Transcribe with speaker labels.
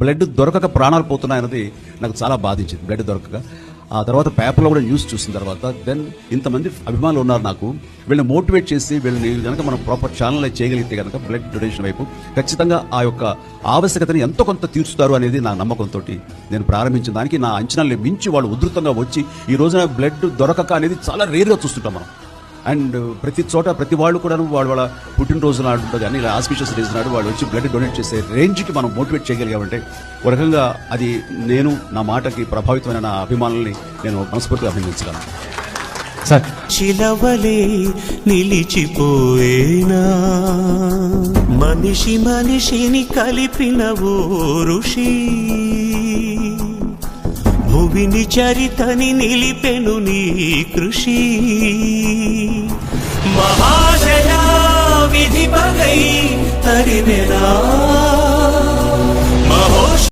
Speaker 1: Blood దొరకక ప్రాణాలు పోతున్నాయన్నది నాకు చాలా బాధించింది బ్లడ్ దొరకక. ఆ తర్వాత పేపర్లో కూడా న్యూస్ చూసిన తర్వాత దెన్ ఇంతమంది అభిమానులు ఉన్నారు నాకు. వీళ్ళని మోటివేట్ చేసి వీళ్ళని కనుక మనం ప్రాపర్ ఛానల్ చేయగలిగితే కనుక బ్లడ్ డొనేషన్ వైపు ఖచ్చితంగా ఆ యొక్క ఆవశ్యకతని ఎంతో కొంత తీర్చుతారు అనేది నా నమ్మకంతో నేను ప్రారంభించిన దానికి నా అంచనాలు మించి వాళ్ళు ఉధృతంగా వచ్చి ఈ రోజున బ్లడ్ దొరకక అనేది చాలా రేర్గా చూస్తుంటాం మనం. అండ్ ప్రతి చోట ప్రతి వాళ్ళు కూడా వాళ్ళ వాళ్ళ పుట్టినరోజు నాడు కానీ ఇలా ఆస్పిషియస్ డేస్ నాడు వాళ్ళు వచ్చి బ్లడ్ డొనేట్ చేసే రేంజ్కి మనం మోటివేట్ చేయగలిగామంటే ఒక రకంగా అది నేను నా మాటకి ప్రభావితమైన నా అభిమానుల్ని నేను మనస్ఫూర్తిగా అభినందించగలను.
Speaker 2: సార్.
Speaker 3: శిలవలే నిలిచిపోయేనా? మనిషి మనిషిని కలిపిన ఓ ఋషి. భువిని చరితని నిలిపెను నీ కృషి.